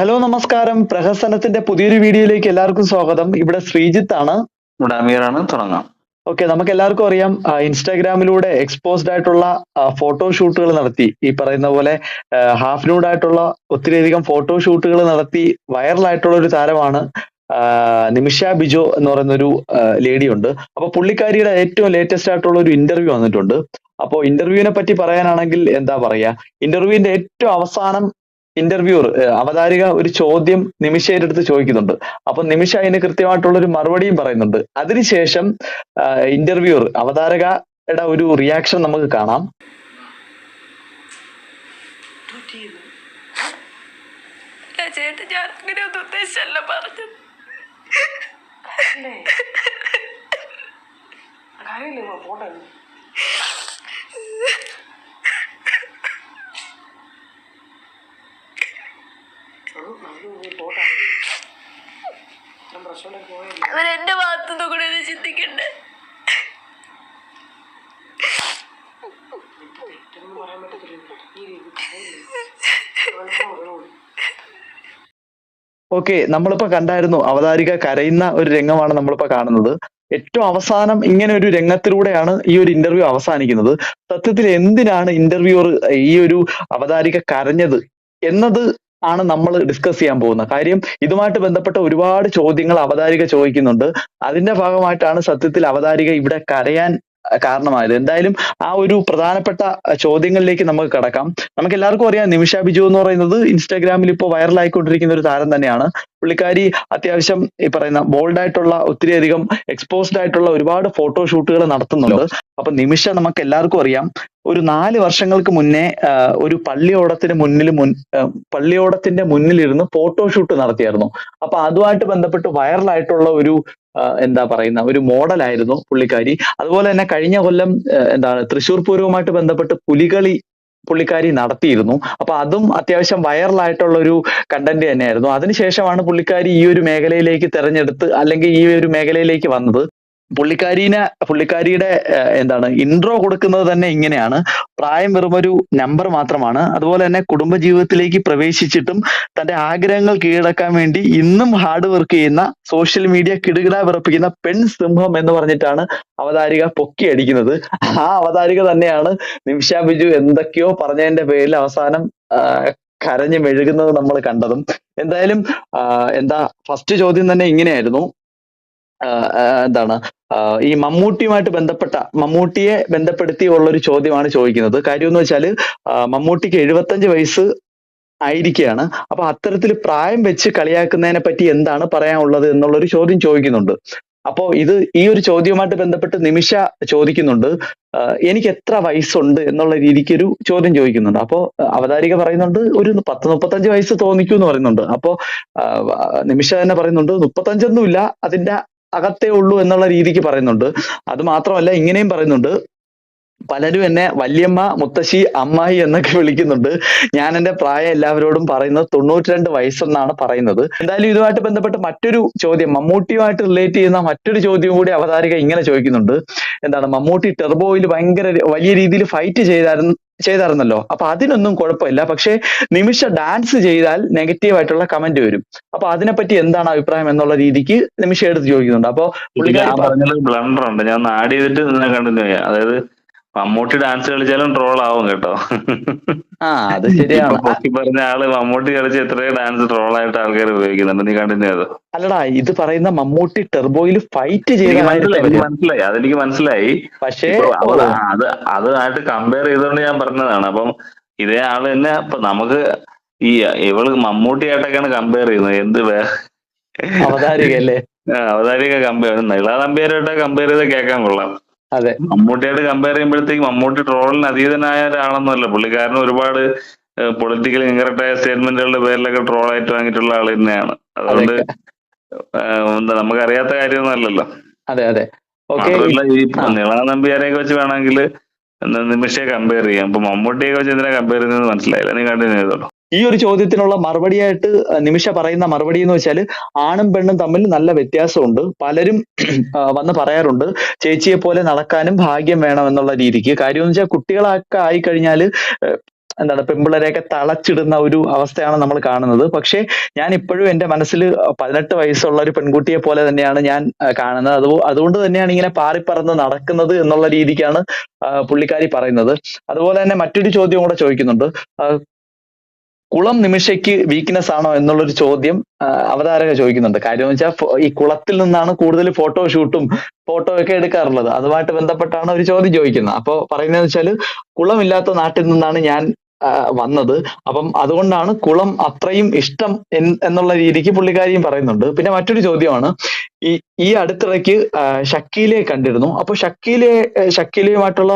Hello നമസ്കാരം. പ്രഹസനത്തിന്റെ പുതിയൊരു വീഡിയോയിലേക്ക് എല്ലാവർക്കും സ്വാഗതം. ഇവിടെ ശ്രീജിത്ത് ആണ്. അമീറാണ് തുടങ്ങാം. ഓക്കെ നമുക്ക് എല്ലാവർക്കും അറിയാം ഇൻസ്റ്റാഗ്രാമിലൂടെ എക്സ്പോസ്ഡ് ആയിട്ടുള്ള ഫോട്ടോഷൂട്ടുകൾ നടത്തി. ഈ പറയുന്ന പോലെ ഹാഫ് ന്യൂഡ് ആയിട്ടുള്ള ഒത്തിരിയധികം ഫോട്ടോഷൂട്ടുകൾ നടത്തി വൈറലായിട്ടുള്ള ഒരു താരമാണ് നിമിഷ ബിജോ എന്ന് പറയുന്ന ഒരു ലേഡി ഉണ്ട്. അപ്പൊ പുള്ളിക്കാരിയുടെ ഏറ്റവും ലേറ്റസ്റ്റ് ആയിട്ടുള്ള ഒരു ഇന്റർവ്യൂ വന്നിട്ടുണ്ട്. അപ്പോ ഇന്റർവ്യൂവിനെ പറ്റി പറയാനാണെങ്കിൽ എന്താ പറയാ? ഇന്റർവ്യൂവിന്റെ ഏറ്റവും അവസാനം ഇന്റർവ്യൂർ അവതാരിക ഒരു ചോദ്യം നിമിഷയുടെ അടുത്ത് ചോദിക്കുന്നുണ്ട്. അപ്പൊ നിമിഷ അതിന് കൃത്യമായിട്ടുള്ള ഒരു മറുപടിയും പറയുന്നുണ്ട്. അതിനുശേഷം ഇന്റർവ്യൂർ അവതാരകയുടെ ഒരു റിയാക്ഷൻ നമുക്ക് കാണാം. ചേട്ടൻ ഞാൻ അങ്ങനെ ഒന്നും ഉദ്ദേശിച്ചല്ല പറഞ്ഞത് കാര്യമില്ല പോട്ടെ അത് നമുക്ക് പോട്ടെ ഞാൻ പ്രശ്നമുണ്ടെങ്കിൽ പോയല്ലേ അവരെന്റെ ഭാഗത്തുനിന്ന് കൂടെ ഒന്ന് ചിന്തിക്കണ്ടേ? ഓക്കെ നമ്മളിപ്പോ കണ്ടായിരുന്നു അവതാരിക കരയുന്ന ഒരു രംഗമാണ് നമ്മളിപ്പോ കാണുന്നത്. ഏറ്റവും അവസാനം ഇങ്ങനെ ഒരു രംഗത്തിലൂടെയാണ് ഈ ഒരു ഇന്റർവ്യൂ അവസാനിക്കുന്നത്. സത്യത്തിൽ എന്തിനാണ് ഇന്റർവ്യൂർ ഈ ഒരു അവതാരിക കരഞ്ഞത്? എന്നത് ആണ് നമ്മൾ ഡിസ്കസ് ചെയ്യാൻ പോകുന്നത്. കാര്യം ഇതുമായിട്ട് ബന്ധപ്പെട്ട ഒരുപാട് ചോദ്യങ്ങൾ അവതാരിക ചോദിക്കുന്നുണ്ട്. അതിന്റെ ഭാഗമായിട്ടാണ് സത്യത്തിൽ അവതാരിക ഇവിടെ കരയാൻ കാരണമായത്. എന്തായാലും ആ ഒരു പ്രധാനപ്പെട്ട ചോദ്യങ്ങളിലേക്ക് നമുക്ക് കടക്കാം. നമുക്ക് എല്ലാവർക്കും അറിയാം നിമിഷ ബിജു എന്ന് പറയുന്നത് ഇൻസ്റ്റാഗ്രാമിൽ ഇപ്പോൾ വൈറലായിക്കൊണ്ടിരിക്കുന്ന ഒരു താരം തന്നെയാണ്. പുള്ളിക്കാരി അത്യാവശ്യം ഈ പറയുന്ന ബോൾഡ് ആയിട്ടുള്ള ഒത്തിരിയധികം എക്സ്പോസ്ഡ് ആയിട്ടുള്ള ഒരുപാട് ഫോട്ടോഷൂട്ടുകൾ നടത്തുന്നുണ്ട്. അപ്പൊ നിമിഷ നമുക്ക് എല്ലാവർക്കും അറിയാം. ഒരു നാല് വർഷങ്ങൾക്ക് മുന്നേ ഒരു പള്ളിയോടത്തിന് മുന്നിൽ മുൻ പള്ളിയോടത്തിന്റെ മുന്നിലിരുന്ന് ഫോട്ടോഷൂട്ട് നടത്തിയായിരുന്നു. അപ്പൊ അതുമായിട്ട് ബന്ധപ്പെട്ട് വൈറലായിട്ടുള്ള ഒരു എന്താ പറയുന്ന ഒരു മോഡലായിരുന്നു പുള്ളിക്കാരി. അതുപോലെ തന്നെ കഴിഞ്ഞ കൊല്ലം എന്താണ് തൃശൂർ പൂരവുമായിട്ട് ബന്ധപ്പെട്ട് പുലികളി പുള്ളിക്കാരി നടത്തിയിരുന്നു. അപ്പൊ അതും അത്യാവശ്യം വൈറലായിട്ടുള്ള ഒരു കണ്ടന്റ് തന്നെയായിരുന്നു. അതിനുശേഷമാണ് പുള്ളിക്കാരി ഈ ഒരു മേഖലയിലേക്ക് തെരഞ്ഞെടുത്ത് അല്ലെങ്കിൽ ഈ ഒരു മേഖലയിലേക്ക് വന്നത്. പുള്ളിക്കാരീനെ പുള്ളിക്കാരിയുടെ എന്താണ് ഇൻട്രോ കൊടുക്കുന്നത് തന്നെ ഇങ്ങനെയാണ്. പ്രായം വെറും ഒരു നമ്പർ മാത്രമാണ്. അതുപോലെ തന്നെ കുടുംബ ജീവിതത്തിലേക്ക് പ്രവേശിച്ചിട്ടും തന്റെ ആഗ്രഹങ്ങൾ കീഴടക്കാൻ വേണ്ടി ഇന്നും ഹാർഡ് വർക്ക് ചെയ്യുന്ന സോഷ്യൽ മീഡിയ കിടുകിട വിറപ്പിക്കുന്ന പെൺ സിംഹം എന്ന് പറഞ്ഞിട്ടാണ് അവതാരിക പൊക്കി അടിക്കുന്നത്. ആ അവതാരിക തന്നെയാണ് നിമിഷ ബിജു എന്തൊക്കെയോ പറഞ്ഞതിന്റെ പേരിൽ അവസാനം കരഞ്ഞു മെഴുകുന്നത് നമ്മൾ കണ്ടതും. എന്തായാലും എന്താ ഫസ്റ്റ് ചോദ്യം തന്നെ ഇങ്ങനെയായിരുന്നു. എന്താണ്? ഈ മമ്മൂട്ടിയുമായിട്ട് ബന്ധപ്പെട്ട മമ്മൂട്ടിയെ ബന്ധപ്പെടുത്തി ഉള്ള ഒരു ചോദ്യമാണ് ചോദിക്കുന്നത്. കാര്യം എന്ന് വെച്ചാൽ മമ്മൂട്ടിക്ക് എഴുപത്തഞ്ച് വയസ്സ് ആയിരിക്കുകയാണ് അപ്പൊ അത്തരത്തിൽ പ്രായം വെച്ച് കളിയാക്കുന്നതിനെ പറ്റി എന്താണ് പറയാനുള്ളത് എന്നുള്ളൊരു ചോദ്യം ചോദിക്കുന്നുണ്ട്. അപ്പോ ഇത് ഈ ഒരു ചോദ്യവുമായിട്ട് ബന്ധപ്പെട്ട് നിമിഷ ചോദിക്കുന്നുണ്ട്. എനിക്ക് എത്ര വയസ്സുണ്ട് എന്നുള്ള രീതിക്ക് ഒരു ചോദ്യം ചോദിക്കുന്നുണ്ട്. അപ്പോ അവതാരിക പറയുന്നുണ്ട് ഒരു പത്ത് മുപ്പത്തഞ്ച് വയസ്സ് തോന്നിക്കൂ എന്ന് പറയുന്നുണ്ട്. അപ്പോ നിമിഷ തന്നെ പറയുന്നുണ്ട് മുപ്പത്തഞ്ചൊന്നുമില്ല. അതിന്റെ അകത്തേ ഉള്ളൂ എന്നുള്ള രീതിക്ക് പറയുന്നുണ്ട്. അത് മാത്രമല്ല ഇങ്ങനെയും പറയുന്നുണ്ട്. പലരും എന്നെ വല്യമ്മ മുത്തശ്ശി അമ്മായി എന്നൊക്കെ വിളിക്കുന്നുണ്ട്. ഞാൻ എന്റെ പ്രായം എല്ലാവരോടും പറയുന്നത് തൊണ്ണൂറ്റിരണ്ട് വയസ്സെന്നാണ് പറയുന്നത്. എന്തായാലും ഇതുമായിട്ട് ബന്ധപ്പെട്ട് മറ്റൊരു ചോദ്യം മമ്മൂട്ടിയുമായിട്ട് റിലേറ്റ് ചെയ്യുന്ന മറ്റൊരു ചോദ്യം കൂടി അവതാരിക ഇങ്ങനെ ചോദിക്കുന്നുണ്ട്. എന്താണ് മമ്മൂട്ടി ടെർബോയിൽ ഭയങ്കര വലിയ രീതിയിൽ ഫൈറ്റ് ചെയ്തായിരുന്നു ചെയ്തായിരുന്നല്ലോ. അപ്പൊ അതിനൊന്നും കുഴപ്പമില്ല. പക്ഷേ നിമിഷ ഡാൻസ് ചെയ്താൽ നെഗറ്റീവ് ആയിട്ടുള്ള കമന്റ് വരും. അപ്പൊ അതിനെപ്പറ്റി എന്താണ് അഭിപ്രായം എന്നുള്ള രീതിക്ക് നിമിഷ എടുത്ത് ചോദിക്കുന്നുണ്ട്. അപ്പൊ ബ്ലണ്ടർ ഉണ്ട്. ഞാൻ ആഡ് ചെയ്തിട്ട് കണ്ടിന്യൂ ചെയ്യാം. അതായത് മമ്മൂട്ടി ഡാൻസ് കളിച്ചാലും ട്രോൾ ആവും കേട്ടോ. ആ അത് ശരിയാണ്. പൊക്കി പറഞ്ഞ ആൾ മമ്മൂട്ടി കളിച്ച് എത്രയോ ഡാൻസ് ട്രോൾ ആയിട്ട് ആൾക്കാർ ഉപയോഗിക്കുന്നുണ്ട്. നീ കണ്ടിന്യൂ അത് അല്ലടാ ഇത് പറയുന്ന മമ്മൂട്ടി ടെർബോയിൽ ഫൈറ്റ് ചെയ്ത് മനസ്സിലായി അതെനിക്ക് മനസ്സിലായി. പക്ഷേ അത് അതുമായിട്ട് കമ്പയർ ചെയ്തുകൊണ്ട് ഞാൻ പറഞ്ഞതാണ്. അപ്പം ഇതേ ആൾ തന്നെ ഇപ്പൊ നമുക്ക് ഈ ഇവൾ മമ്മൂട്ടിയായിട്ടൊക്കെയാണ് കമ്പയർ ചെയ്യുന്നത്. എന്ത് അവതാരിക അല്ലേ അവതാരിക കമ്പയർ നീള നമ്പ്യാരായിട്ട് കമ്പയർ ചെയ്ത് കേൾക്കാൻ കൊള്ളാം. അതെ. മമ്മൂട്ടിയായിട്ട് കമ്പയർ ചെയ്യുമ്പോഴത്തേക്ക് മമ്മൂട്ടി ട്രോളിന് അതീതനായ ഒരാളൊന്നുമല്ല പുള്ളിക്കാരൻ ഒരുപാട് പൊളിറ്റിക്കൽ ഇൻകറക്റ്റ് ആയ സ്റ്റേറ്റ്മെന്റുകളുടെ പേരിലൊക്കെ ട്രോൾ ആയിട്ട് വാങ്ങിയിട്ടുള്ള ആൾ തന്നെയാണ്. അതുകൊണ്ട് എന്താ നമുക്ക് അറിയാത്ത കാര്യമൊന്നും അല്ലല്ലോ. അതെ അതെ. ഈ. നീള നമ്പ്യാരെയൊക്കെ വെച്ച് വേണമെങ്കിൽ നിമിഷയെ കമ്പയർ ചെയ്യാം. അപ്പൊ മമ്മൂട്ടിയൊക്കെ വെച്ച് എന്തിനാ കമ്പയർ ചെയ്യുന്നത് മനസ്സിലായില്ല. നീ കണ്ടിന്യൂ ചെയ്തോളൂ. ഈ ഒരു ചോദ്യത്തിനുള്ള മറുപടിയായിട്ട് നിമിഷ പറയുന്ന മറുപടി എന്ന് വെച്ചാൽ ആണും പെണ്ണും തമ്മിൽ നല്ല വ്യത്യാസമുണ്ട്. പലരും വന്ന് പറയാറുണ്ട് ചേച്ചിയെ പോലെ നടക്കാനും ഭാഗ്യം വേണം എന്നുള്ള രീതിക്ക്. കാര്യം എന്ന് വെച്ചാൽ കുട്ടികളൊക്കെ ആയിക്കഴിഞ്ഞാൽ എന്താണ് പെമ്പിളരെയൊക്കെ തളച്ചിടുന്ന ഒരു അവസ്ഥയാണ് നമ്മൾ കാണുന്നത്. പക്ഷേ ഞാൻ ഇപ്പോഴും എന്റെ മനസ്സിൽ പതിനെട്ട് വയസ്സുള്ള ഒരു പെൺകുട്ടിയെ പോലെ തന്നെയാണ് ഞാൻ കാണുന്നത്. അത് അതുകൊണ്ട് തന്നെയാണ് ഇങ്ങനെ പാറിപ്പറന്ന് നടക്കുന്നത് എന്നുള്ള രീതിക്കാണ് പുള്ളിക്കാരി പറയുന്നത്. അതുപോലെ തന്നെ മറ്റൊരു ചോദ്യം കൂടെ ചോദിക്കുന്നുണ്ട്. കുളം നിമിഷയ്ക്ക് വീക്ക്നെസ് ആണോ എന്നുള്ളൊരു ചോദ്യം അവതാരക ചോദിക്കുന്നുണ്ട്. കാര്യം എന്ന് വെച്ചാൽ ഈ കുളത്തിൽ നിന്നാണ് കൂടുതൽ ഫോട്ടോ ഷൂട്ടും ഫോട്ടോ ഒക്കെ എടുക്കാറുള്ളത്. അതുമായിട്ട് ബന്ധപ്പെട്ടാണ് ഒരു ചോദ്യം ചോദിക്കുന്നത്. അപ്പോൾ പറയുന്നത് വെച്ചാൽ കുളമില്ലാത്ത നാട്ടിൽ നിന്നാണ് ഞാൻ വന്നത്. അപ്പം അതുകൊണ്ടാണ് കുളം അത്രയും ഇഷ്ടം എന്നുള്ള രീതിക്ക് പുള്ളിക്കാരിയും പറയുന്നുണ്ട്. പിന്നെ മറ്റൊരു ചോദ്യമാണ്. ഈ ഈ അടുത്തിടയ്ക്ക് ഷക്കീലെ കണ്ടിരുന്നു. അപ്പൊ ഷക്കീലെ ഷക്കീലയുമായിട്ടുള്ള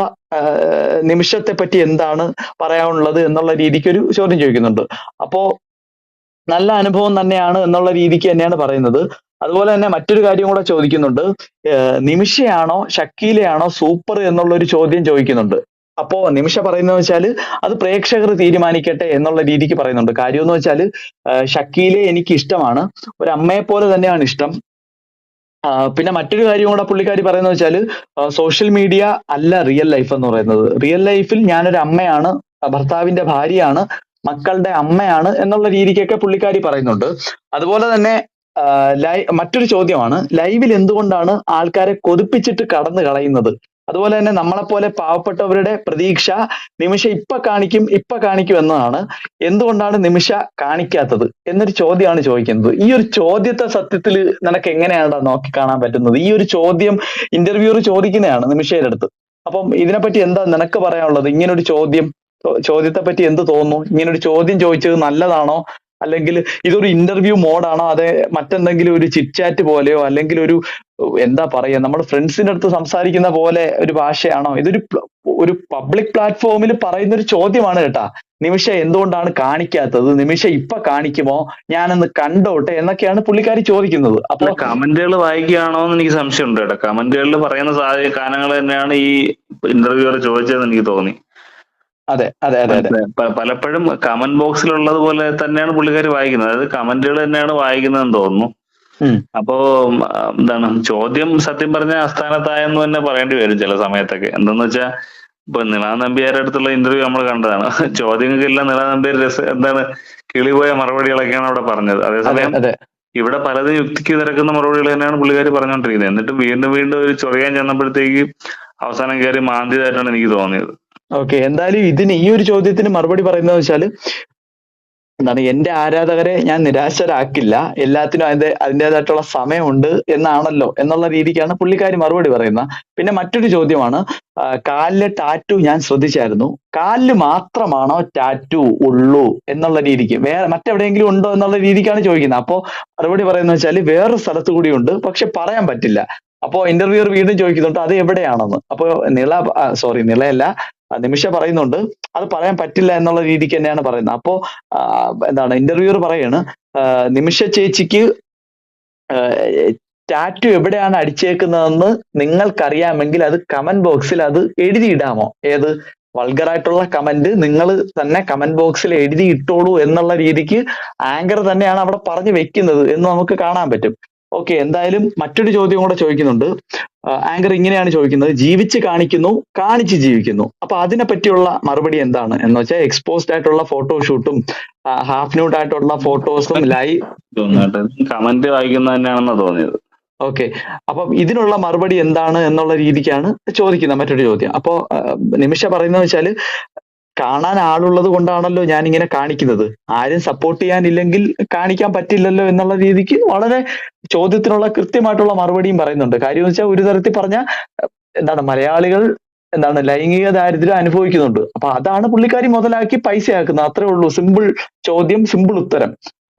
നിമിഷത്തെ പറ്റി എന്താണ് പറയാനുള്ളത് എന്നുള്ള രീതിക്ക് ഒരു ചോദ്യം ചോദിക്കുന്നുണ്ട്. അപ്പോ നല്ല അനുഭവം തന്നെയാണ് എന്നുള്ള രീതിക്ക് തന്നെയാണ് പറയുന്നത്. അതുപോലെ തന്നെ മറ്റൊരു കാര്യം കൂടെ ചോദിക്കുന്നുണ്ട്. നിമിഷയാണോ ഷക്കീലയാണോ സൂപ്പർ എന്നുള്ള ഒരു ചോദ്യം ചോദിക്കുന്നുണ്ട്. അപ്പോ നിമിഷ പറയുന്നത് വെച്ചാൽ അത് പ്രേക്ഷകർ തീരുമാനിക്കട്ടെ എന്നുള്ള രീതിക്ക് പറയുന്നുണ്ട്. കാര്യം എന്ന് വെച്ചാൽ ഷക്കീലെ എനിക്ക് ഇഷ്ടമാണ്. ഒരു അമ്മയെ പോലെ തന്നെയാണ് ഇഷ്ടം. പിന്നെ മറ്റൊരു കാര്യം കൂടെ പുള്ളിക്കാരി പറയുന്നത് വെച്ചാൽ സോഷ്യൽ മീഡിയ അല്ല റിയൽ ലൈഫ് എന്ന് പറയുന്നത്. റിയൽ ലൈഫിൽ ഞാനൊരു അമ്മയാണ് ഭർത്താവിന്റെ ഭാര്യയാണ് മക്കളുടെ അമ്മയാണ് എന്നുള്ള രീതിക്കൊക്കെ പുള്ളിക്കാരി പറയുന്നുണ്ട്. അതുപോലെ തന്നെ ലൈ മറ്റൊരു ചോദ്യമാണ് ലൈവിൽ എന്തുകൊണ്ടാണ് ആൾക്കാരെ കൊതിപ്പിച്ചിട്ട് കടന്നു കളയുന്നത് അതുപോലെ തന്നെ നമ്മളെപ്പോലെ പാവപ്പെട്ടവരുടെ പ്രതീക്ഷ നിമിഷ ഇപ്പൊ കാണിക്കും ഇപ്പൊ കാണിക്കും എന്നതാണ്. എന്തുകൊണ്ടാണ് നിമിഷ കാണിക്കാത്തത്? എന്നൊരു ചോദ്യമാണ് ചോദിക്കുന്നത്. ഈ ഒരു ചോദ്യത്തെ സത്യത്തിൽ നിനക്ക് എങ്ങനെയാണ് നോക്കി കാണാൻ പറ്റുന്നത്? ഈ ഒരു ചോദ്യം ഇന്റർവ്യൂർ ചോദിക്കുന്നതാണ് നിമിഷയുടെ അടുത്ത്. അപ്പം ഇതിനെപ്പറ്റി എന്താ നിനക്ക് പറയാനുള്ളത്? ഇങ്ങനൊരു ചോദ്യം ചോദ്യത്തെ പറ്റി എന്ത് തോന്നുന്നു? ഇങ്ങനൊരു ചോദ്യം ചോദിച്ചത് നല്ലതാണോ? അല്ലെങ്കിൽ ഇതൊരു ഇന്റർവ്യൂ മോഡാണോ അതെ മറ്റെന്തെങ്കിലും ഒരു ചിറ്റ് പോലെയോ അല്ലെങ്കിൽ ഒരു എന്താ പറയുക നമ്മൾ ഫ്രണ്ട്സിന്റെ അടുത്ത് സംസാരിക്കുന്ന പോലെ ഒരു ഭാഷയാണോ? ഇതൊരു ഒരു പബ്ലിക് പ്ലാറ്റ്ഫോമിൽ പറയുന്ന ഒരു ചോദ്യമാണ് കേട്ടാ. നിമിഷ എന്തുകൊണ്ടാണ് കാണിക്കാത്തത്? നിമിഷ ഇപ്പൊ കാണിക്കുമോ? ഞാനൊന്ന് കണ്ടോട്ടെ എന്നൊക്കെയാണ് പുള്ളിക്കാരി ചോദിക്കുന്നത്. അപ്പൊ കമന്റുകൾ വായിക്കുകയാണോ എന്ന് എനിക്ക് സംശയമുണ്ട് കേട്ടോ. കമന്റുകളിൽ പറയുന്ന സാധ്യത കാരണങ്ങൾ തന്നെയാണ് ഈ ഇന്റർവ്യൂവർ ചോദിച്ചതെന്ന് എനിക്ക് തോന്നി. അതെ അതെ അതെ അതെ. പലപ്പോഴും കമന്റ് ബോക്സിലുള്ളത് പോലെ തന്നെയാണ് പുള്ളിക്കാർ വായിക്കുന്നത്. അതായത് കമന്റുകൾ തന്നെയാണ് വായിക്കുന്നതെന്ന് തോന്നുന്നു. അപ്പോ എന്താണ് ചോദ്യം സത്യം പറഞ്ഞ അസ്ഥാനത്തായെന്ന് തന്നെ പറയേണ്ടി വരും ചില സമയത്തൊക്കെ. എന്തെന്ന് വെച്ചാൽ ഇപ്പൊ നിളാ നമ്പ്യാരുടെ അടുത്തുള്ള ഇന്റർവ്യൂ നമ്മൾ കണ്ടതാണ്. ചോദ്യങ്ങൾക്കെല്ലാം നിളാ നമ്പ്യാർ രസ എന്താണ് കിളിപോയ മറുപടികളൊക്കെയാണ് അവിടെ പറഞ്ഞത്. അതേസമയം ഇവിടെ പലതും യുക്തിക്ക് നിരക്കുന്ന മറുപടികൾ തന്നെയാണ് പുള്ളിക്കാർ പറഞ്ഞുകൊണ്ടിരിക്കുന്നത്. എന്നിട്ട് വീണ്ടും വീണ്ടും ഒരു ചൊറിയാൻ ചെന്നപ്പോഴത്തേക്ക് അവസാനം കയറി മാന്തിയതായിട്ടാണ് എനിക്ക് തോന്നിയത്. ഓക്കെ എന്തായാലും ഇതിന് ഈ ഒരു ചോദ്യത്തിന് മറുപടി പറയുന്നത് വെച്ചാൽ എന്താണ് എന്റെ ആരാധകരെ ഞാൻ നിരാശരാക്കില്ല എല്ലാത്തിനും അതിന്റെ അതിന്റെതായിട്ടുള്ള സമയമുണ്ട് എന്നാണല്ലോ എന്നുള്ള രീതിക്കാണ് പുള്ളിക്കാരി മറുപടി പറയുന്നത്. പിന്നെ മറ്റൊരു ചോദ്യമാണ് കാലിൽ ടാറ്റു ഞാൻ ശ്രദ്ധിച്ചായിരുന്നു. കാലിൽ മാത്രമാണോ ടാറ്റു ഉള്ളൂ എന്നുള്ള രീതിക്ക് വേറെ മറ്റെവിടെയെങ്കിലും ഉണ്ടോ എന്നുള്ള രീതിക്കാണ് ചോദിക്കുന്നത്. അപ്പോ മറുപടി പറയുന്നത് വെച്ചാൽ വേറൊരു സ്ഥലത്ത് കൂടി ഉണ്ട് പക്ഷെ പറയാൻ പറ്റില്ല. അപ്പോ ഇന്റർവ്യൂർ വീണ്ടും ചോദിക്കുന്നുണ്ട് അത് എവിടെയാണെന്ന്. അപ്പോ നിള സോറി നിളയല്ല നിമിഷ പറയുന്നുണ്ട്. അത് പറയാൻ പറ്റില്ല എന്നുള്ള രീതിക്ക് തന്നെയാണ് പറയുന്നത്. അപ്പോ എന്താണ് ഇന്റർവ്യൂർ പറയാണ് നിമിഷ ചേച്ചിക്ക് ടാറ്റു എവിടെയാണ് അടിച്ചേക്കുന്നതെന്ന് നിങ്ങൾക്കറിയാമെങ്കിൽ അത് കമന്റ് ബോക്സിൽ അത് എഴുതിയിടാമോ? ഏത്? വൾഗറായിട്ടുള്ള കമന്റ് നിങ്ങൾ തന്നെ കമന്റ് ബോക്സിൽ എഴുതി ഇട്ടോളൂ എന്നുള്ള രീതിക്ക് ആങ്കർ തന്നെയാണ് അവിടെ പറഞ്ഞു വെക്കുന്നത് എന്ന് നമുക്ക് കാണാൻ പറ്റും. ഓക്കെ എന്തായാലും മറ്റൊരു ചോദ്യം കൂടെ ചോദിക്കുന്നുണ്ട്. ആങ്കർ ഇങ്ങനെയാണ് ചോദിക്കുന്നത്. ജീവിച്ച് കാണിക്കുന്നു കാണിച്ച് ജീവിക്കുന്നു. അപ്പൊ അതിനെ പറ്റിയുള്ള മറുപടി എന്താണ്? എന്ന് വെച്ചാൽ എക്സ്പോസ്ഡ് ആയിട്ടുള്ള ഫോട്ടോഷൂട്ടും ഹാഫ് ന്യൂഡ് ആയിട്ടുള്ള ഫോട്ടോസും ലൈവ് കമന്റ് വായിക്കുന്ന തന്നെയാണെന്നാണ് തോന്നിയത്. ഓക്കെ അപ്പം ഇതിനുള്ള മറുപടി എന്താണ് എന്നുള്ള രീതിക്കാണ് ചോദിക്കുന്നത് മറ്റൊരു ചോദ്യം. അപ്പോ നിമിഷ പറയുന്നത് വെച്ചാൽ കാണാൻ ആളുള്ളത് കൊണ്ടാണല്ലോ ഞാൻ ഇങ്ങനെ കാണിക്കുന്നത്. ആരും സപ്പോർട്ട് ചെയ്യാനില്ലെങ്കിൽ കാണിക്കാൻ പറ്റില്ലല്ലോ എന്നുള്ള രീതിക്ക് വളരെ ചോദ്യത്തിനുള്ള കൃത്യമായിട്ടുള്ള മറുപടിയും പറയുന്നുണ്ട്. കാര്യം വെച്ചാൽ ഒരു തരത്തിൽ പറഞ്ഞ എന്താണ് മലയാളികൾ എന്താണ് ലൈംഗിക ദാരിദ്ര്യം അനുഭവിക്കുന്നുണ്ട്. അപ്പൊ അതാണ് പുള്ളിക്കാരി മുതലാക്കി പൈസയാക്കുന്നത്. അത്രേ ഉള്ളൂ. സിമ്പിൾ ചോദ്യം സിമ്പിൾ ഉത്തരം.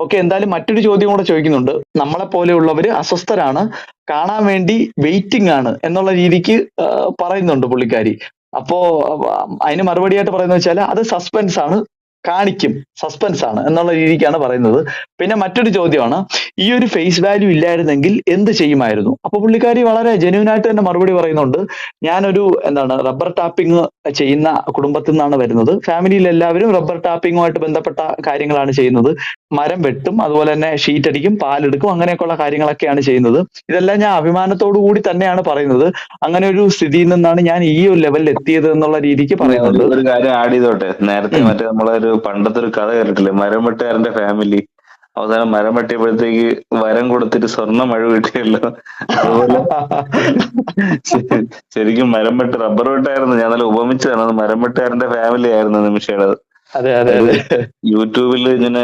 ഓക്കെ എന്തായാലും മറ്റൊരു ചോദ്യം കൂടെ ചോദിക്കുന്നുണ്ട്. നമ്മളെ പോലെയുള്ളവര് അസ്വസ്ഥരാണ്. കാണാൻ വേണ്ടി വെയിറ്റിംഗ് ആണ് എന്നുള്ള രീതിക്ക് പറയുന്നുണ്ട് പുള്ളിക്കാരി. അപ്പോ അതിന് മറുപടിയായിട്ട് പറയുന്നത് വെച്ചാൽ അത് സസ്പെൻസ് ആണ്. കാണിക്കും. സസ്പെൻസ് ആണ് എന്നുള്ള രീതിക്കാണ് പറയുന്നത്. പിന്നെ മറ്റൊരു ചോദ്യമാണ് ഈ ഒരു ഫേസ് വാല്യൂ ഇല്ലായിരുന്നെങ്കിൽ എന്ത് ചെയ്യുമായിരുന്നു? അപ്പൊ പുള്ളിക്കാരി വളരെ ജെന്യൂൻ ആയിട്ട് തന്നെ മറുപടി പറയുന്നുണ്ട്. ഞാനൊരു എന്താണ് റബ്ബർ ടാപ്പിംഗ് ചെയ്യുന്ന കുടുംബത്തിൽ നിന്നാണ് വരുന്നത്. ഫാമിലിയിൽ എല്ലാവരും റബ്ബർ ടാപ്പിങ്ങുമായിട്ട് ബന്ധപ്പെട്ട കാര്യങ്ങളാണ് ചെയ്യുന്നത്. മരം വെട്ടും അതുപോലെ തന്നെ ഷീറ്റ് അടിക്കും പാലെടുക്കും അങ്ങനെയൊക്കെയുള്ള കാര്യങ്ങളൊക്കെയാണ് ചെയ്യുന്നത്. ഇതെല്ലാം ഞാൻ അഭിമാനത്തോടു കൂടി തന്നെയാണ് പറയുന്നത്. അങ്ങനെ ഒരു സ്ഥിതിയിൽ നിന്നാണ് ഞാൻ ഈ ഒരു ലെവലിൽ എത്തിയത് എന്നുള്ള രീതിക്ക് പറയുന്നത് ഒരു കാര്യം ആഡ് ചെയ്തോട്ടെ? നേരത്തെ. മറ്റേ നമ്മളൊരു പണ്ടത്തെ ഒരു കഥ കേട്ടിട്ടില്ലേ? മരം വെട്ടുകാരന്റെ ഫാമിലി അവസാനം മരം വെട്ടിയപ്പോഴത്തേക്ക് വരം കൊടുത്തിട്ട് സ്വർണം മഴ കിട്ടിയല്ലോ. അതുപോലെ ശരിക്കും മരം വെട്ട് റബ്ബർ വെട്ടായിരുന്നു. ഞാൻ നല്ല ഉപമിച്ചതാണ്. മരം വെട്ടുകാരന്റെ ഫാമിലി ആയിരുന്നു നിമിഷയുടെ അതെ അതെ അതെ. യൂട്യൂബിൽ ഇങ്ങനെ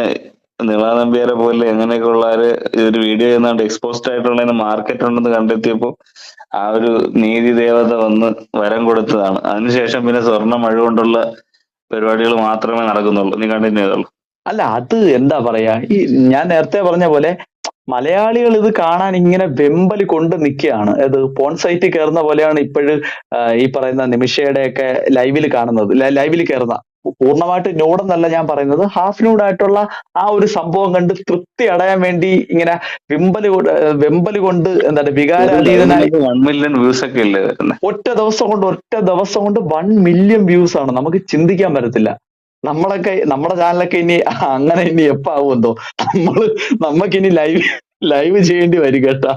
നിളാനമ്പിയാരെ പോലെ എങ്ങനെയൊക്കെ ഉള്ളവര് ഒരു വീഡിയോ ചെയ്യുന്നതുകൊണ്ട് എക്സ്പോസ്ഡ് ആയിട്ടുള്ള മാർക്കറ്റ് ഉണ്ടെന്ന് കണ്ടെത്തിയപ്പോ ആ ഒരു നീതി ദേവത വന്ന് വരം കൊടുത്തതാണ്. അതിനുശേഷം പിന്നെ സ്വർണ മഴ കൊണ്ടുള്ള പരിപാടികൾ മാത്രമേ നടക്കുന്നുള്ളൂ. നീ കണ്ടിന്യൂ ചെയ്തോളൂ അല്ല അത് എന്താ പറയാ? ഈ ഞാൻ നേരത്തെ പറഞ്ഞ പോലെ മലയാളികൾ ഇത് കാണാൻ ഇങ്ങനെ വെമ്പൽ കൊണ്ട് നിൽക്കുകയാണ്. അത് പോൺ സൈറ്റിൽ കയറുന്ന പോലെയാണ് ഇപ്പോഴും ഈ പറയുന്ന നിമിഷയുടെ ഒക്കെ ലൈവിൽ കാണുന്നത് ലൈവിൽ കയറുന്ന. പൂർണമായിട്ട് നോടെന്നല്ല ഞാൻ പറയുന്നത്. ഹാഫ് ന്യൂഡ് ആയിട്ടുള്ള ആ ഒരു സംഭവം കണ്ട് തൃപ്തി അടയാൻ വേണ്ടി ഇങ്ങനെ വെമ്പൽ കൊണ്ട് വെമ്പൽ കൊണ്ട് എന്താണ് വികാരാതീതനായി വൺ മില്യൺ വ്യൂസ് ഒക്കെ ഒറ്റ ദിവസം കൊണ്ട് ഒറ്റ ദിവസം കൊണ്ട് വൺ മില്യൺ വ്യൂസ് ആണ്. നമുക്ക് ചിന്തിക്കാൻ പറ്റത്തില്ല. നമ്മളൊക്കെ നമ്മുടെ ചാനലൊക്കെ ഇനി അങ്ങനെ ഇനി എപ്പോ ആവുമെന്തോ നമ്മൾ നമുക്ക് ഇനി ലൈവ് ലൈവ് ചെയ്യേണ്ടി വരും കേട്ടോ.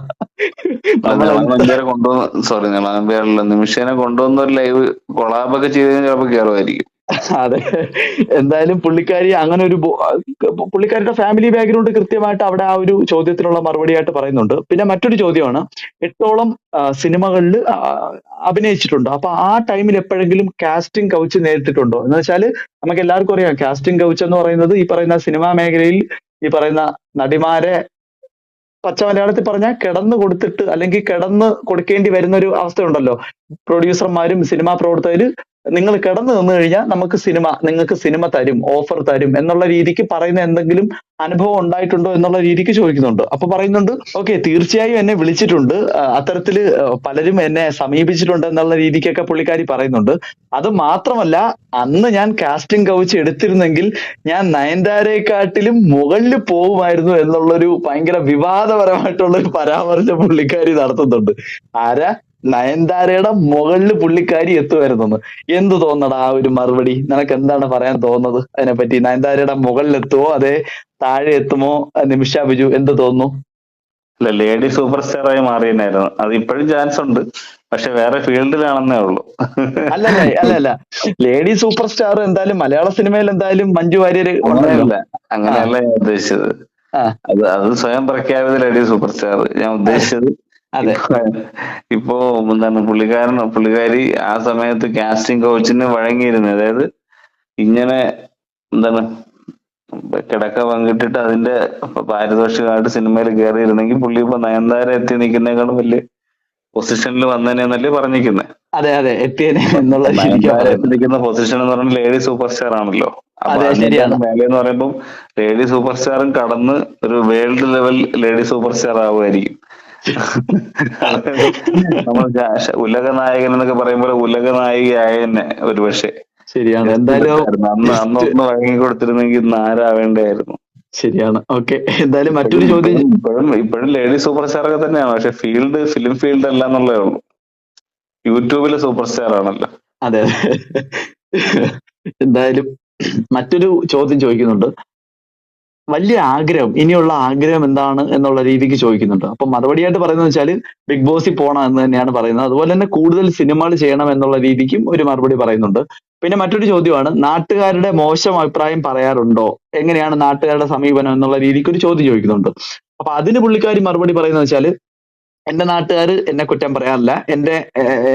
കൊണ്ടുവന്ന് സോറി നിമിഷേനെ കൊണ്ടുവന്ന ഒരു ലൈവ് കൊളാബൊക്കെ ചെയ്ത് ചിലപ്പോ കേറുമായിരിക്കും. അതെ. എന്തായാലും പുള്ളിക്കാരി അങ്ങനെ ഒരു പുള്ളിക്കാരിയുടെ ഫാമിലി ബാക്ക്ഗ്രൗണ്ട് കൃത്യമായിട്ട് അവിടെ ആ ഒരു ചോദ്യത്തിനുള്ള മറുപടിയായിട്ട് പറയുന്നുണ്ട്. പിന്നെ മറ്റൊരു ചോദ്യമാണ്. എട്ടോളം സിനിമകളിൽ അഭിനയിച്ചിട്ടുണ്ട്? അപ്പൊ ആ ടൈമിൽ എപ്പോഴെങ്കിലും കാസ്റ്റിംഗ് കൗച്ച് നേരിട്ടിട്ടുണ്ടോ? എന്ന് വെച്ചാൽ നമുക്ക് എല്ലാവർക്കും അറിയാം. കാസ്റ്റിംഗ് കൗച്ച് എന്ന് പറയുന്നത് ഈ പറയുന്ന സിനിമാ മേഖലയിൽ ഈ പറയുന്ന നടിമാരെ പച്ച മലയാളത്തിൽ പറഞ്ഞാൽ കിടന്നു കൊടുത്തിട്ട് അല്ലെങ്കിൽ കിടന്ന് കൊടുക്കേണ്ടി വരുന്ന ഒരു അവസ്ഥയുണ്ടല്ലോ. പ്രൊഡ്യൂസർമാരും സിനിമാ പ്രവർത്തകര് നിങ്ങൾ കിടന്നു നിന്ന് കഴിഞ്ഞാൽ നമുക്ക് സിനിമ നിങ്ങൾക്ക് സിനിമ തരും ഓഫർ തരും എന്നുള്ള രീതിക്ക് പറയുന്ന എന്തെങ്കിലും അനുഭവം ഉണ്ടായിട്ടുണ്ടോ എന്നുള്ള രീതിക്ക് ചോദിക്കുന്നുണ്ട്. അപ്പൊ പറയുന്നുണ്ട് ഓക്കെ തീർച്ചയായും എന്നെ വിളിച്ചിട്ടുണ്ട്. അത്തരത്തിൽ പലരും എന്നെ സമീപിച്ചിട്ടുണ്ട് എന്നുള്ള രീതിക്കൊക്കെ പുള്ളിക്കാരി പറയുന്നുണ്ട്. അത് മാത്രമല്ല അന്ന് ഞാൻ കാസ്റ്റിംഗ് കൗച്ച് എടുത്തിരുന്നെങ്കിൽ ഞാൻ നയൻതാരയെക്കാട്ടിലും മുകളിൽ പോകുമായിരുന്നു എന്നുള്ളൊരു ഭയങ്കര വിവാദപരമായിട്ടുള്ള ഒരു പരാമർശം പുള്ളിക്കാരി നടത്തുന്നുണ്ട്. ആരാ? നയൻതാരയുടെ മുകളിൽ പുള്ളിക്കാരി എത്തുമായിരുന്നു എന്ത് തോന്നടാ ആ ഒരു മറുപടി? നിനക്ക് എന്താണ് പറയാൻ തോന്നുന്നത്? അതിനെപ്പറ്റി നയൻതാരയുടെ മുകളിൽ എത്തുമോ അതെ താഴെ എത്തുമോ? നിമിഷ ബിജു എന്ത് തോന്നുന്നു? അല്ല ലേഡി സൂപ്പർ സ്റ്റാർ ആയി മാറിയെന്നായിരുന്നു. അത് ഇപ്പോഴും ചാൻസ് ഉണ്ട്. പക്ഷെ വേറെ ഫീൽഡിലാണെന്നേ ഉള്ളൂ. അല്ലല്ല അല്ലല്ല. ലേഡി സൂപ്പർ സ്റ്റാർ എന്തായാലും മലയാള സിനിമയിൽ എന്തായാലും മഞ്ജു വാര്യര് ഉണ്ടായിരുന്നു അങ്ങനെയല്ല അങ്ങനെയല്ല ഞാൻ ഉദ്ദേശിച്ചത്. അത് അത് സ്വയം പ്രഖ്യാപിത ലേഡി സൂപ്പർ സ്റ്റാർ ഞാൻ ഉദ്ദേശിച്ചത് അതെ. ഇപ്പൊ- എന്താണ് പുള്ളിക്കാരൻ പുള്ളിക്കാരി ആ സമയത്ത് കാസ്റ്റിംഗ് കോച്ചിന് വഴങ്ങിയിരുന്നു. അതായത് ഇങ്ങനെ എന്താണ് കിടക്ക പങ്കിട്ടിട്ട് അതിന്റെ പാരിതോഷികമായിട്ട് സിനിമയിൽ കയറിയിരുന്നെങ്കിൽ പുള്ളി ഇപ്പൊ നയൻതാര എത്തി നിൽക്കുന്നേക്കാളും വലിയ പൊസിഷനിൽ വന്നതിനെന്നല്ലേ പറഞ്ഞിരിക്കുന്നത് അതെ അതെ. എത്തിയനെ എന്നുള്ള നിൽക്കുന്ന പൊസിഷൻ എന്ന് പറഞ്ഞാൽ ലേഡി സൂപ്പർ സ്റ്റാർ ആണല്ലോ. എന്ന് പറയുമ്പോൾ ലേഡി സൂപ്പർ സ്റ്റാറും കടന്ന് ഒരു world level lady super star ആവുമായിരിക്കും. നമ്മൾ ഉലക നായകൻ എന്നൊക്കെ പറയുമ്പോൾ ഉലക നായികയായ തന്നെ ഒരു പക്ഷേ ശരിയാണ് എന്തായാലും അന്ന് അന്ന് ഒന്ന് വഴങ്ങി കൊടുത്തിരുന്നെങ്കിൽ ഇന്ന് ആരാവേണ്ടായിരുന്നു ശരിയാണ്. ഓക്കെ. എന്തായാലും മറ്റൊരു ചോദ്യം ഇപ്പോഴും ഇപ്പോഴും ലേഡി സൂപ്പർ സ്റ്റാർ ഒക്കെ തന്നെയാണ്. പക്ഷെ ഫീൽഡ് ഫിലിം ഫീൽഡ് അല്ല എന്നുള്ളതേ ഉള്ളൂ. യൂട്യൂബിലെ സൂപ്പർ സ്റ്റാർ ആണല്ലോ അതെ അതെ. എന്തായാലും മറ്റൊരു ചോദ്യം ചോദിക്കുന്നുണ്ട്. വലിയ ആഗ്രഹം ഇനിയുള്ള ആഗ്രഹം എന്താണ് എന്നുള്ള രീതിക്ക് ചോദിക്കുന്നുണ്ട്. അപ്പൊ മറുപടിയായിട്ട് പറയുന്നത് വെച്ചാൽ ബിഗ് ബോസിൽ പോകണം എന്ന് തന്നെയാണ് പറയുന്നത്. അതുപോലെ തന്നെ കൂടുതൽ സിനിമകൾ ചെയ്യണം എന്നുള്ള രീതിക്കും ഒരു മറുപടി പറയുന്നുണ്ട്. പിന്നെ മറ്റൊരു ചോദ്യമാണ് നാട്ടുകാരുടെ മോശം അഭിപ്രായം പറയാറുണ്ടോ? എങ്ങനെയാണ് നാട്ടുകാരുടെ സമീപനം എന്നുള്ള രീതിക്ക് ഒരു ചോദ്യം ചോദിക്കുന്നുണ്ട്. അപ്പൊ അതിന് പുള്ളിക്കാരി മറുപടി പറയുന്നത് വെച്ചാൽ എന്റെ നാട്ടുകാർ എന്നെ കുറ്റം പറയാറില്ല. എന്റെ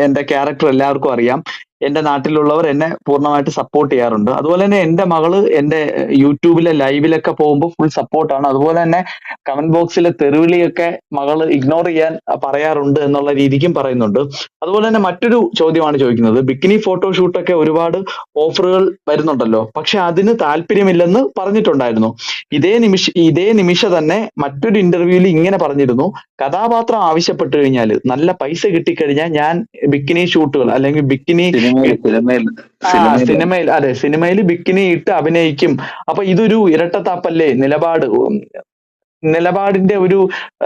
എന്റെ ക്യാരക്ടർ എല്ലാവർക്കും അറിയാം. എന്റെ നാട്ടിലുള്ളവർ എന്നെ പൂർണമായിട്ട് സപ്പോർട്ട് ചെയ്യാറുണ്ട്. അതുപോലെ തന്നെ എന്റെ മകൾ എന്റെ യൂട്യൂബിലെ ലൈവിലൊക്കെ പോകുമ്പോൾ ഫുൾ സപ്പോർട്ടാണ് അതുപോലെ തന്നെ കമന്റ് ബോക്സിലെ തെരുവിളിയൊക്കെ മകൾ ഇഗ്നോർ ചെയ്യാൻ പറയാറുണ്ട് എന്നുള്ള രീതിക്കും പറയുന്നുണ്ട്. അതുപോലെ തന്നെ മറ്റൊരു ചോദ്യമാണ് ചോദിക്കുന്നത്. ബിക്കിനി ഫോട്ടോഷൂട്ടൊക്കെ ഒരുപാട് ഓഫറുകൾ വരുന്നുണ്ടല്ലോ. പക്ഷെ അതിന് താല്പര്യമില്ലെന്ന് പറഞ്ഞിട്ടുണ്ടായിരുന്നു. ഇതേ നിമിഷ ഇതേ നിമിഷ തന്നെ മറ്റൊരു ഇന്റർവ്യൂവിൽ ഇങ്ങനെ പറഞ്ഞിരുന്നു. കഥാപാത്രം ആവശ്യപ്പെട്ടു കഴിഞ്ഞാൽ നല്ല പൈസ കിട്ടിക്കഴിഞ്ഞാൽ ഞാൻ ബിക്കിനി ഷൂട്ടുകൾ അല്ലെങ്കിൽ ബിക്കിനി സിനിമയിൽ അതെ സിനിമയിൽ ബിക്കിനി ഇട്ട് അഭിനയിക്കും. അപ്പൊ ഇതൊരു ഇരട്ടത്താപ്പല്ലേ? നിലപാട് നിലപാടിന്റെ ഒരു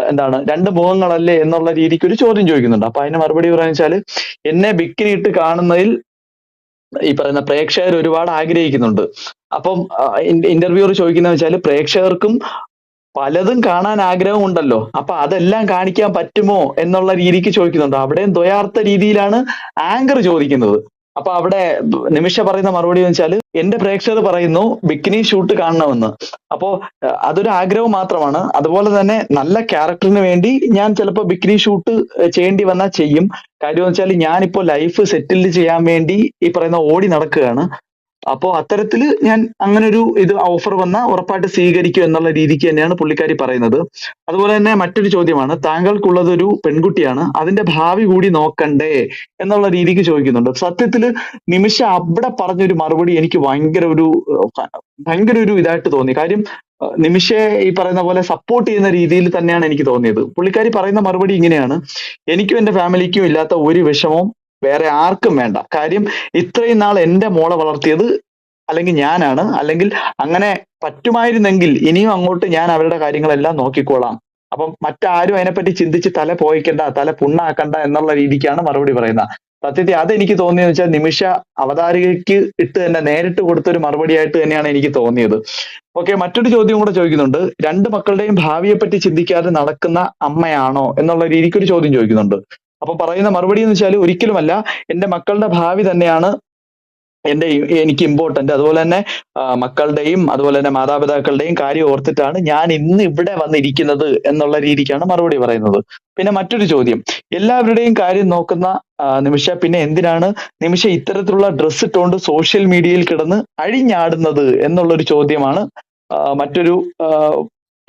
എന്താണ് രണ്ട് മുഖങ്ങളല്ലേ എന്നുള്ള രീതിക്ക് ഒരു ചോദ്യം ചോദിക്കുന്നുണ്ട്. അപ്പൊ അതിന് മറുപടി പറയാന്ന് വെച്ചാൽ എന്നെ ബിക്കിനി ഇട്ട് കാണുന്നതിൽ ഈ പറയുന്ന പ്രേക്ഷകർ ഒരുപാട് ആഗ്രഹിക്കുന്നുണ്ട്. അപ്പം ഇന്റർവ്യൂർ ചോദിക്കുന്ന വെച്ചാൽ പ്രേക്ഷകർക്കും പലതും കാണാൻ ആഗ്രഹം ഉണ്ടല്ലോ അപ്പൊ അതെല്ലാം കാണിക്കാൻ പറ്റുമോ എന്നുള്ള രീതിക്ക് ചോദിക്കുന്നുണ്ട്. അവിടെയും ദ്വയാർത്ഥ രീതിയിലാണ് ആങ്കർ ചോദിക്കുന്നത്. അപ്പൊ അവിടെ നിമിഷ പറയുന്ന മറുപടി എന്ന് വെച്ചാൽ എന്റെ പ്രേക്ഷകർ പറയുന്നു ബിക്കിനി ഷൂട്ട് കാണണമെന്ന്. അപ്പോ അതൊരു ആഗ്രഹം മാത്രമാണ്. അതുപോലെ തന്നെ നല്ല ക്യാരക്ടറിന് വേണ്ടി ഞാൻ ചിലപ്പോൾ ബിക്കിനി ഷൂട്ട് ചെയ്യേണ്ടി വന്നാൽ ചെയ്യും. കാര്യം എന്ന് വെച്ചാൽ ഞാനിപ്പോ ലൈഫ് സെറ്റിൽ ചെയ്യാൻ വേണ്ടി ഈ പറയുന്ന ഓടി നടക്കുകയാണ്. അപ്പോ അത്തരത്തിൽ ഞാൻ അങ്ങനെ ഒരു ഇത് ഓഫർ വന്ന ഉറപ്പായിട്ട് സ്വീകരിക്കും എന്നുള്ള രീതിക്ക് തന്നെയാണ് പുള്ളിക്കാരി പറയുന്നത്. അതുപോലെ തന്നെ മറ്റൊരു ചോദ്യമാണ് താങ്കൾക്കുള്ളതൊരു പെൺകുട്ടിയാണ് അതിന്റെ ഭാവി കൂടി നോക്കണ്ടേ എന്നുള്ള രീതിക്ക് ചോദിക്കുന്നുണ്ട്. സത്യത്തിൽ നിമിഷ അവിടെ പറഞ്ഞൊരു മറുപടി എനിക്ക് ഭയങ്കര ഒരു ഭയങ്കര ഒരു ഇതായിട്ട് തോന്നി. കാര്യം നിമിഷയെ ഈ പറയുന്ന പോലെ സപ്പോർട്ട് ചെയ്യുന്ന രീതിയിൽ തന്നെയാണ് എനിക്ക് തോന്നിയത്. പുള്ളിക്കാരി പറയുന്ന മറുപടി ഇങ്ങനെയാണ് എനിക്കും എന്റെ ഫാമിലിക്കും ഇല്ലാത്ത ഒരു വിഷമവും വേറെ ആർക്കും വേണ്ട. കാര്യം ഇത്രയും നാൾ എന്റെ മോളെ വളർത്തിയത് അല്ലെങ്കിൽ ഞാനാണ്. അല്ലെങ്കിൽ അങ്ങനെ പറ്റുമായിരുന്നെങ്കിൽ ഇനിയും അങ്ങോട്ട് ഞാൻ അവരുടെ കാര്യങ്ങളെല്ലാം നോക്കിക്കോളാം. അപ്പം മറ്റാരും അതിനെപ്പറ്റി ചിന്തിച്ച് തല പോയിക്കണ്ട തല പുണ്ണാക്കണ്ട എന്നുള്ള രീതിക്കാണ് മറുപടി പറയുന്നത്. സത്യത്തിൽ അതെനിക്ക് തോന്നിയെന്ന് വെച്ചാൽ നിമിഷ അവതാരികയ്ക്ക് ഇട്ട് തന്നെ നേരിട്ട് കൊടുത്തൊരു മറുപടിയായിട്ട് തന്നെയാണ് എനിക്ക് തോന്നിയത്. ഓക്കെ മറ്റൊരു ചോദ്യം കൂടെ ചോദിക്കുന്നുണ്ട്. രണ്ട് മക്കളുടെയും ഭാവിയെപ്പറ്റി ചിന്തിക്കാതെ നടക്കുന്ന അമ്മയാണോ എന്നുള്ള രീതിക്ക് ഒരു ചോദ്യം ചോദിക്കുന്നുണ്ട്. അപ്പൊ പറയുന്ന മറുപടി എന്ന് വെച്ചാൽ ഒരിക്കലുമല്ല. എന്റെ മക്കളുടെ ഭാവി തന്നെയാണ് എന്റെ എനിക്ക് ഇമ്പോർട്ടന്റ് അതുപോലെ തന്നെ മക്കളുടെയും അതുപോലെ തന്നെ മാതാപിതാക്കളുടെയും കാര്യം ഓർത്തിട്ടാണ് ഞാൻ ഇന്ന് ഇവിടെ വന്നിരിക്കുന്നത് എന്നുള്ള രീതിക്കാണ് മറുപടി പറയുന്നത്. പിന്നെ മറ്റൊരു ചോദ്യം. എല്ലാവരുടെയും കാര്യം നോക്കുന്ന നിമിഷ പിന്നെ എന്തിനാണ് നിമിഷ ഇത്തരത്തിലുള്ള ഡ്രസ്സ് ഇട്ടുകൊണ്ട് സോഷ്യൽ മീഡിയയിൽ കിടന്ന് അഴിഞ്ഞാടുന്നത് എന്നുള്ളൊരു ചോദ്യമാണ് മറ്റൊരു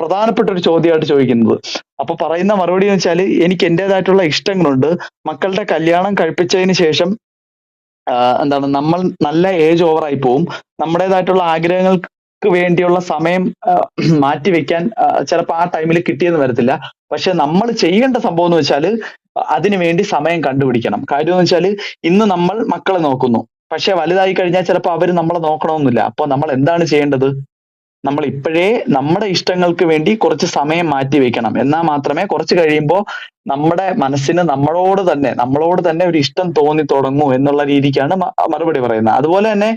പ്രധാനപ്പെട്ട ഒരു ചോദ്യമായിട്ട് ചോദിക്കുന്നത്. അപ്പൊ പറയുന്ന മറുപടി എന്ന് വെച്ചാൽ എനിക്ക് എന്റേതായിട്ടുള്ള ഇഷ്ടങ്ങളുണ്ട്. മക്കളുടെ കല്യാണം കഴിപ്പിച്ചതിന് ശേഷം എന്താണ് നമ്മൾ നല്ല ഏജ് ഓവറായി പോവും. നമ്മുടേതായിട്ടുള്ള ആഗ്രഹങ്ങൾക്ക് വേണ്ടിയുള്ള സമയം മാറ്റി മാറ്റിവെക്കാൻ ചിലപ്പോൾ ആ ടൈമിൽ കിട്ടിയെന്ന് വരത്തില്ല. പക്ഷെ നമ്മൾ ചെയ്യേണ്ട സംഭവം എന്ന് വെച്ചാൽ അതിനു വേണ്ടി സമയം കണ്ടുപിടിക്കണം. കാര്യം എന്ന് വെച്ചാൽ ഇന്ന് നമ്മൾ മക്കളെ നോക്കുന്നു. പക്ഷെ വലുതായി കഴിഞ്ഞാൽ ചിലപ്പോൾ അവർ നമ്മളെ നോക്കണമെന്നില്ല. അപ്പോൾ നമ്മൾ എന്താണ് ചെയ്യേണ്ടത്? നമ്മൾ ഇപ്പോഴേ നമ്മുടെ ഇഷ്ടങ്ങൾക്ക് വേണ്ടി കുറച്ച് സമയം മാറ്റി വെക്കണം. എന്നാൽ മാത്രമേ കുറച്ച് കഴിയുമ്പോൾ നമ്മുടെ മനസ്സിന് നമ്മളോട് തന്നെ നമ്മളോട് തന്നെ ഒരു ഇഷ്ടം തോന്നി തുടങ്ങൂ എന്നുള്ള രീതിക്കാണ് മറുപടി പറയുന്നത്. അതുപോലെ തന്നെ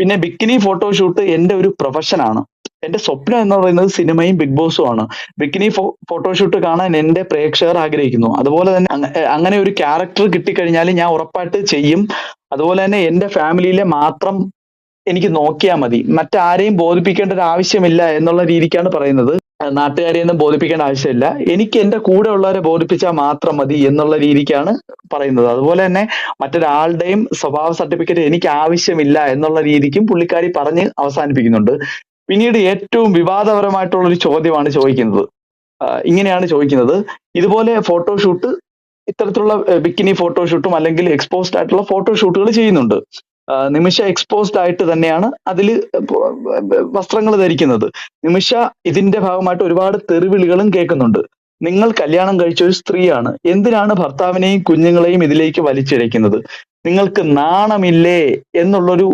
പിന്നെ ബിക്കിനി ഫോട്ടോഷൂട്ട് എന്റെ ഒരു പ്രൊഫഷനാണ് എന്റെ സ്വപ്നം എന്ന് പറയുന്നത് സിനിമയും ബിഗ് ബോസും ആണ്. ബിക്കിനി ഫോട്ടോഷൂട്ട് കാണാൻ എന്റെ പ്രേക്ഷകർ ആഗ്രഹിക്കുന്നു. അതുപോലെ തന്നെ അങ്ങനെ ഒരു ക്യാരക്ടർ കിട്ടിക്കഴിഞ്ഞാൽ ഞാൻ ഉറപ്പായിട്ട് ചെയ്യും. അതുപോലെ തന്നെ എന്റെ ഫാമിലിയിലെ മാത്രം എനിക്ക് നോക്കിയാൽ മതി. മറ്റാരെയും ബോധിപ്പിക്കേണ്ട ഒരു ആവശ്യമില്ല എന്നുള്ള രീതിക്കാണ് പറയുന്നത്. നാട്ടുകാരെയൊന്നും ബോധിപ്പിക്കേണ്ട ആവശ്യമില്ല. എനിക്ക് എന്റെ കൂടെ ഉള്ളവരെ ബോധിപ്പിച്ചാൽ മാത്രം മതി എന്നുള്ള രീതിക്കാണ് പറയുന്നത്. അതുപോലെ തന്നെ മറ്റൊരാളുടെയും സ്വഭാവ സർട്ടിഫിക്കറ്റ് എനിക്ക് ആവശ്യമില്ല എന്നുള്ള രീതിക്കും പുള്ളിക്കാരി പറഞ്ഞ് അവസാനിപ്പിക്കുന്നുണ്ട്. പിന്നീട് ഏറ്റവും വിവാദപരമായിട്ടുള്ള ഒരു ചോദ്യമാണ് ചോദിക്കുന്നത്. ഇങ്ങനെയാണ് ചോദിക്കുന്നത്. ഇതുപോലെ ഫോട്ടോഷൂട്ട് ഇത്തരത്തിലുള്ള ബിക്കിനി ഫോട്ടോഷൂട്ടും അല്ലെങ്കിൽ എക്സ്പോസ്ഡ് ആയിട്ടുള്ള ഫോട്ടോഷൂട്ടുകൾ ചെയ്യുന്നുണ്ട്. നിമിഷ എക്സ്പോസ്ഡ് ആയിട്ട് തന്നെയാണ് അതിൽ വസ്ത്രങ്ങൾ ധരിക്കുന്നത്. നിമിഷ ഇതിന്റെ ഭാഗമായിട്ട് ഒരുപാട് തെറിവിളികളും കേൾക്കുന്നുണ്ട്. നിങ്ങൾ കല്യാണം കഴിച്ച ഒരു സ്ത്രീയാണ്. എന്തിനാണ് ഭർത്താവിനെയും കുഞ്ഞുങ്ങളെയും ഇതിലേക്ക് വലിച്ചിഴയ്ക്കുന്നത്? നിങ്ങൾക്ക് നാണമില്ലേ? എന്നുള്ളൊരു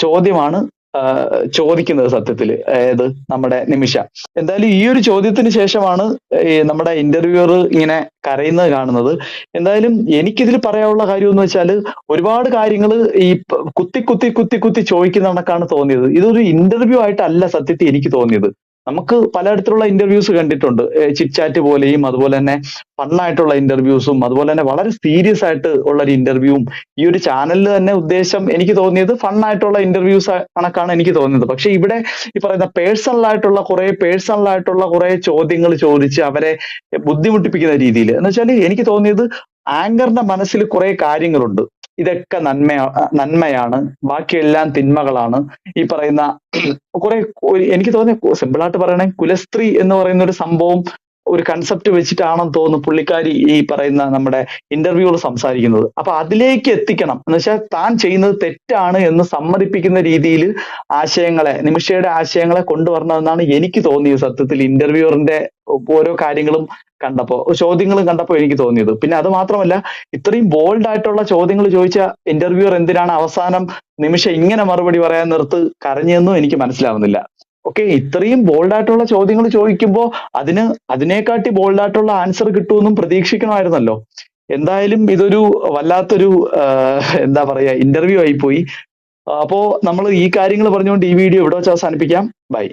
ചോദ്യമാണ് ചോദിക്കുന്നത് സത്യത്തിൽ അതായത് നമ്മുടെ നിമിഷ. എന്തായാലും ഈ ഒരു ചോദ്യത്തിന് ശേഷമാണ് നമ്മുടെ ഇന്റർവ്യൂവർ ഇങ്ങനെ കരയുന്നത് കാണുന്നത്. എന്തായാലും എനിക്കിതിൽ പറയാനുള്ള കാര്യം എന്ന് വെച്ചാൽ ഒരുപാട് കാര്യങ്ങൾ ഈ കുത്തി കുത്തി കുത്തി കുത്തി ചോദിക്കുന്ന കണക്കാണ് തോന്നിയത്. ഇതൊരു ഇന്റർവ്യൂ ആയിട്ടല്ല സത്യത്തിൽ എനിക്ക് തോന്നിയത്. നമുക്ക് പലതരത്തിലുള്ള ഇന്റർവ്യൂസ് കണ്ടിട്ടുണ്ട്. ചിറ്റ്ചാറ്റ് പോലെയും അതുപോലെ തന്നെ ഫണ്ണായിട്ടുള്ള ഇന്റർവ്യൂസും അതുപോലെ തന്നെ വളരെ സീരിയസ് ആയിട്ട് ഉള്ള ഒരു ഇന്റർവ്യൂവും ഈ ഒരു ചാനലിൽ തന്നെ ഉദ്ദേശം എനിക്ക് തോന്നിയത് ഫണ്ണായിട്ടുള്ള ഇന്റർവ്യൂസ് കണക്കാണ് എനിക്ക് തോന്നിയത്. പക്ഷെ ഇവിടെ ഈ പറയുന്ന പേഴ്സണൽ ആയിട്ടുള്ള കുറെ പേഴ്സണൽ ആയിട്ടുള്ള കുറെ ചോദ്യങ്ങൾ ചോദിച്ച് അവരെ ബുദ്ധിമുട്ടിപ്പിക്കുന്ന രീതിയിൽ എന്ന് വെച്ചാൽ എനിക്ക് തോന്നിയത് ആങ്കറിന്റെ മനസ്സിൽ കുറെ കാര്യങ്ങളുണ്ട്. ഇതൊക്കെ നന്മ നന്മയാണ്. ബാക്കിയെല്ലാം തിന്മകളാണ്. ഈ പറയുന്ന കുറെ എനിക്ക് തോന്നിയ സിമ്പിളായിട്ട് പറയണേ കുലസ്ത്രീ എന്ന് പറയുന്ന ഒരു സംഭവം ഒരു കൺസെപ്റ്റ് വെച്ചിട്ടാണെന്ന് തോന്നുന്നു പുള്ളിക്കാരി ഈ പറയുന്ന നമ്മുടെ ഇന്റർവ്യൂകൾ സംസാരിക്കുന്നത്. അപ്പൊ അതിലേക്ക് എത്തിക്കണം. എന്ന് വെച്ചാൽ താൻ ചെയ്യുന്നത് തെറ്റാണ് എന്ന് സമ്മതിപ്പിക്കുന്ന രീതിയിൽ ആശയങ്ങളെ നിമിഷയുടെ ആശയങ്ങളെ കൊണ്ടുവരണമെന്നാണ് എനിക്ക് തോന്നിയത് സത്യത്തിൽ. ഇന്റർവ്യൂറിന്റെ ഓരോ കാര്യങ്ങളും കണ്ടപ്പോ ചോദ്യങ്ങൾ കണ്ടപ്പോ എനിക്ക് തോന്നിയത്. പിന്നെ അത് മാത്രമല്ല ഇത്രയും ബോൾഡ് ആയിട്ടുള്ള ചോദ്യങ്ങൾ ചോദിച്ച ഇന്റർവ്യൂർ എന്തിനാണ് അവസാനം നിമിഷം ഇങ്ങനെ മറുപടി പറയാൻ നിർത്ത് കരഞ്ഞെന്നും എനിക്ക് മനസ്സിലാവുന്നില്ല. ഓക്കെ ഇത്രയും ബോൾഡ് ആയിട്ടുള്ള ചോദ്യങ്ങൾ ചോദിക്കുമ്പോൾ അതിന് അതിനെക്കാട്ടി ബോൾഡ് ആയിട്ടുള്ള ആൻസർ കിട്ടുമെന്നും പ്രതീക്ഷിക്കണമായിരുന്നല്ലോ. എന്തായാലും ഇതൊരു വല്ലാത്തൊരു എന്താ പറയാ ഇന്റർവ്യൂ ആയി പോയി അപ്പോ നമ്മൾ ഈ കാര്യങ്ങൾ പറഞ്ഞുകൊണ്ട് ഈ വീഡിയോ ഇവിടെ വെച്ച് അവസാനിപ്പിക്കാം. ബൈ